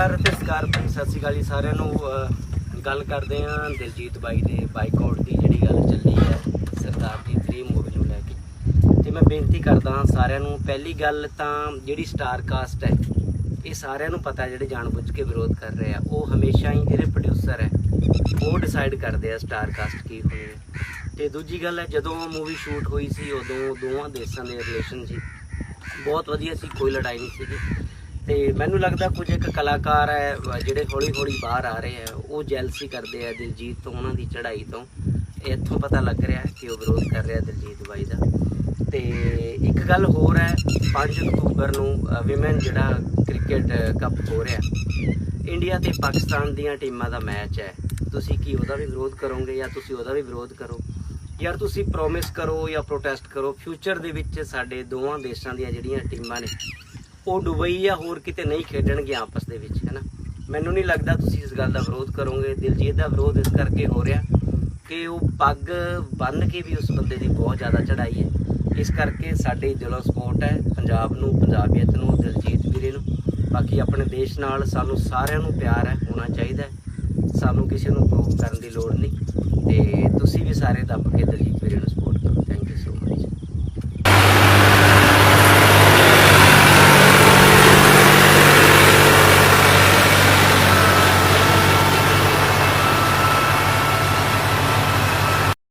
ਸ਼੍ਰੀ ਅਕਾਲ ਜੀ ਸਾਰਿਆਂ ਨੂੰ ਗੱਲ ਕਰਦੇ ਆਂ ਦਿਲਜੀਤ ਬਾਈ ਦੇ ਬਾਈਕਾਟ ਦੀ ਜਿਹੜੀ ਗੱਲ ਚੱਲੀ ਹੈ ਸਰਦਾਰ ਦੀ 3 ਮੂਵੀ ਨੂੰ ਲੈ ਕੇ। ਤੇ ਮੈਂ ਬੇਨਤੀ ਕਰਦਾ ਹਾਂ ਸਾਰਿਆਂ ਨੂੰ, ਪਹਿਲੀ ਗੱਲ ਤਾਂ ਜਿਹੜੀ ਸਟਾਰ ਕਾਸਟ ਹੈ, ਇਹ ਸਾਰਿਆਂ ਨੂੰ ਪਤਾ ਜਿਹੜੇ ਜਾਣਬੁੱਝ ਕੇ ਵਿਰੋਧ ਕਰ ਰਹੇ ਆ। ਉਹ ਹਮੇਸ਼ਾ ਹੀ ਜਿਹੜੇ ਪ੍ਰੋਡਿਊਸਰ ਹੈ, ਉਹ ਡਿਸਾਈਡ ਕਰਦੇ ਆ ਸਟਾਰ ਕਾਸਟ ਕੀ ਹੋਣੀ ਹੈ। ਤੇ ਦੂਜੀ ਗੱਲ ਹੈ, ਜਦੋਂ ਮੂਵੀ ਸ਼ੂਟ ਹੋਈ ਸੀ, ਉਦੋਂ ਦੋਵਾਂ ਦੇਸ਼ਾਂ ਦੇ ਰਿਲੇਸ਼ਨ ਸੀ। ਬਹੁਤ ਵਧੀਆ ਸੀ, ਕੋਈ ਲੜਾਈ ਨਹੀਂ ਸੀਗੀ। ਤੇ ਮੈਨੂੰ ਲੱਗਦਾ ਕੁਝ ਇੱਕ ਕਲਾਕਾਰ ਹੈ ਜਿਹੜੇ ਹੌਲੀ ਹੌਲੀ ਬਾਹਰ ਆ ਰਹੇ ਆ ਉਹ ਜੈਲਸੀ ਕਰਦੇ ਆ ਦਿਲਜੀਤ ਤੋਂ, ਉਹਨਾਂ ਦੀ ਚੜ੍ਹਾਈ ਤੋਂ। ਇੱਥੋਂ ਪਤਾ ਲੱਗ ਰਿਹਾ ਕਿ ਉਹ ਵਿਰੋਧ ਕਰ ਰਿਹਾ ਦਿਲਜੀਤ ਬਾਈ ਦਾ। ਤੇ ਇੱਕ ਗੱਲ ਹੋਰ ਹੈ 5 ਅਕਤੂਬਰ ਨੂੰ ਵਿਮਨ ਜਿਹੜਾ ਕ੍ਰਿਕਟ ਕੱਪ ਹੋ ਰਿਹਾ ਇੰਡੀਆ ਤੇ ਪਾਕਿਸਤਾਨ ਦੀਆਂ ਟੀਮਾਂ ਦਾ ਮੈਚ ਹੈ। ਤੁਸੀਂ ਕੀ ਉਹਦਾ ਵੀ ਵਿਰੋਧ ਕਰੋਗੇ ਜਾਂ ਤੁਸੀਂ ਉਹਦਾ ਵੀ ਵਿਰੋਧ ਕਰੋ? ਯਾਰ ਤੁਸੀਂ ਪ੍ਰੋਮਿਸ ਕਰੋ ਜਾਂ ਪ੍ਰੋਟੈਸਟ ਕਰੋ ਫਿਊਚਰ ਦੇ ਵਿੱਚ ਸਾਡੇ ਦੋਵਾਂ ਦੇਸ਼ਾਂ ਦੀਆਂ ਜਿਹੜੀਆਂ ਟੀਮਾਂ ਨੇ ਉਹ ਦੁਬਈ ਜਾਂ ਹੋਰ ਕਿਤੇ ਨਹੀਂ ਖੇਡਣਗੇ ਆਪਸ ਦੇ ਵਿੱਚ ਹੈਨਾ ਮੈਨੂੰ ਨਹੀਂ ਲੱਗਦਾ ਤੁਸੀਂ ਇਸ ਗੱਲ ਦਾ ਵਿਰੋਧ ਕਰੋਗੇ, ਦਿਲਜੀਤ ਦਾ ਵਿਰੋਧ ਇਸ ਕਰਕੇ ਹੋ ਰਿਹਾ ਕਿ ਉਹ ਪੱਗ ਬੰਨ ਕੇ ਵੀ ਉਸ ਬੰਦੇ ਦੀ ਬਹੁਤ ਜ਼ਿਆਦਾ ਚੜਾਈ ਹੈ। ਇਸ ਕਰਕੇ ਸਾਡੇ ਦਿਲੋਂ ਸਪੋਰਟ ਹੈ ਪੰਜਾਬ ਨੂੰ, ਪੰਜਾਬੀਅਤ ਨੂੰ, ਦਿਲਜੀਤ ਵੀਰੇ ਨੂੰ। ਬਾਕੀ ਆਪਣੇ ਦੇਸ਼ ਨਾਲ ਸਾਨੂੰ ਸਾਰਿਆਂ ਨੂੰ ਪਿਆਰ ਹੈ, ਹੋਣਾ ਚਾਹੀਦਾ ਸਾਨੂੰ ਕਿਸੇ ਨੂੰ ਪ੍ਰੂਵ ਕਰਨ ਦੀ ਲੋੜ ਨਹੀਂ। ਤੇ ਤੁਸੀਂ ਵੀ ਸਾਰੇ ਦੱਬ ਕੇ ਦਿਲਜੀਤ ਵੀਰੇ ਨੂੰ